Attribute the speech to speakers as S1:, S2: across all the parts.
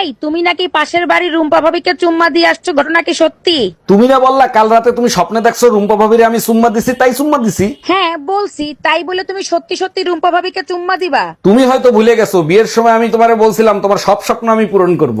S1: এই তুমি নাকি পাশের বাড়ির রুম্পা ভাবিকে চুম্মা দিয়ে আসছো? ঘটনা কি সত্যি?
S2: তুমি না বললা কাল রাতে তুমি স্বপ্নে দেখছ রুম্পা ভাবিরে আমি চুম্মা দিছি তাই চুম্মা দিছি।
S1: হ্যাঁ বলছি তাই বলে তুমি সত্যি সত্যি রুম্পা ভাবিকে চুম্মা দিবা?
S2: তুমি হয়তো ভুলে গেছো বিয়ের সময় আমি তোমারে বলছিলাম তোমার সব স্বপ্ন আমি পূরণ করব।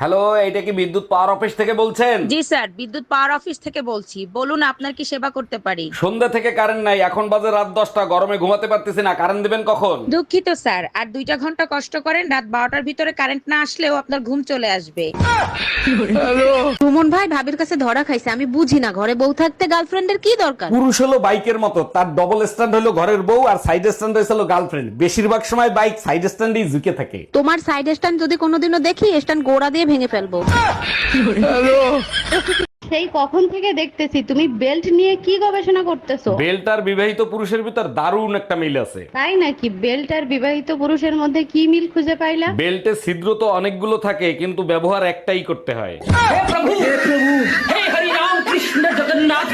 S2: হ্যালো এইটা কি বিদ্যুৎ পাওয়ার অফিস থেকে বলছেন?
S1: জি স্যার বিদ্যুৎ পাওয়ার অফিস থেকে বলছি। বলুন আপনার কি সেবা করতে পারি?
S2: সন্ধ্যা থেকে কারেন্ট নাই এখন বাজে রাত দশটা গরমে ঘুমাতে পারতেছি না কারেন্ট দিবেন কখন?
S1: দুঃখিত স্যার আর দুইটা ঘণ্টা কষ্ট করেন রাত বারোটার ভিতরে কারেন্ট না আসলেও আপনার ঘুম চলে আসবে।
S3: সুমন ভাই ভাবির কাছে ধরা খাইছে আমি বুঝি না ঘরে বউ থাকতে গার্লফ্রেন্ডের কি দরকার?
S2: পুরুষ হলো বাইকের মতো তার ডবল স্ট্যান্ড হলো ঘরের বউ আর সাইড স্ট্যান্ড হয়েছিল গার্লফ্রেন্ড। বেশিরভাগ সময় বাইক সাইড স্ট্যান্ডেই ঝুঁকে থাকে।
S3: তোমার সাইড স্ট্যান্ড যদি কোনোদিনও দেখি স্ট্যান্ড গোড়া দিয়ে ভেঙে ফেলব।
S4: সেই কখন থেকে দেখতেছি তুমি বেল্ট নিয়ে কি গবেষণা করতেছো?
S2: বেল্ট আর বিবাহিত পুরুষের ভিতর দারুণ একটা মিল আছে।
S4: তাই নাকি? বেল্ট আর বিবাহিত পুরুষের মধ্যে কি মিল খুঁজে পাইলা?
S2: বেল্টে ছিদ্র তো অনেকগুলো থাকে কিন্তু ব্যবহার একটাই করতে হয়।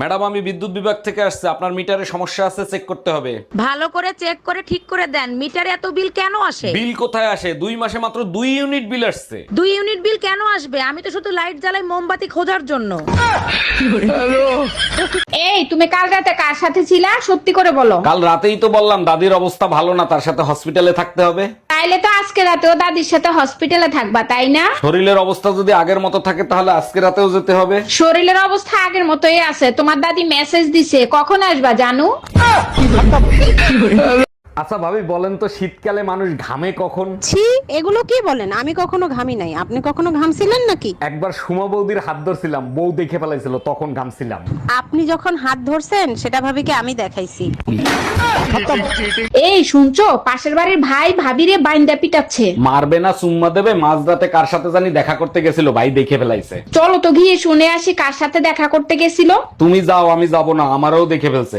S2: ম্যাডাম আমি বিদ্যুৎ বিভাগ থেকে আসছে। আপনার মিটারে সমস্যা আছে চেক করতে হবে।
S1: ভালো করে চেক করে ঠিক করে দেন। মিটারে এত বিল কেন আসে?
S2: বিল কোথায় আসে? দুই মাসে মাত্র দুই ইউনিট বিল আসছে।
S1: দুই ইউনিট বিল কেন আসবে? আমি তো শুধু লাইট জ্বালাই মোমবাতি খোঁজার জন্য।
S5: এই তুমি কাল রাতে কার সাথে ছিলা? সত্যি করে বলো।
S2: কাল রাতেই তো বললাম দাদির অবস্থা ভালো না তার সাথে হসপিটালে থাকতে হবে।
S5: তাইলে তো আজকে রাতেও দাদির সাথে হসপিটালে থাকবা তাই না?
S2: শরীরের অবস্থা যদি আগের মতো থাকে তাহলে আজকে রাতেও যেতে হবে।
S5: শরীরের অবস্থা আগের মতোই আছে। তোমার দাদি মেসেজ দিছে। কখন আসবা জানু?
S2: আচ্ছা ভাবি বলেন তো শীতকালে মানুষ ঘামে কখন?
S3: ছি এগুলো কি বলেন? আমি কখনো ঘামি নাই। আপনি কখনো ঘামছিলেন নাকি?
S2: একবার সুমা বৌদির হাত ধরছিলাম বউ দেখে ফেলাইছিল তখন ঘামছিলাম।
S3: আপনি যখন হাত ধরছেন সেটা ভাবি কি আমি দেখাইছি।
S5: এই শুনছো? পাশের বাড়ির ভাই ভাবিরে বাইন্দা পিটাচ্ছে।
S2: মারবে না চুম্মা দেবে মাঝরাতে কার সাথে জানি দেখা করতে গেছিল ভাই দেখে ফেলাইছে।
S5: চলো তো গিয়ে শুনে আসি কার সাথে দেখা করতে গেছিল।
S2: তুমি যাও আমি যাব না আমারও দেখে ফেলছে।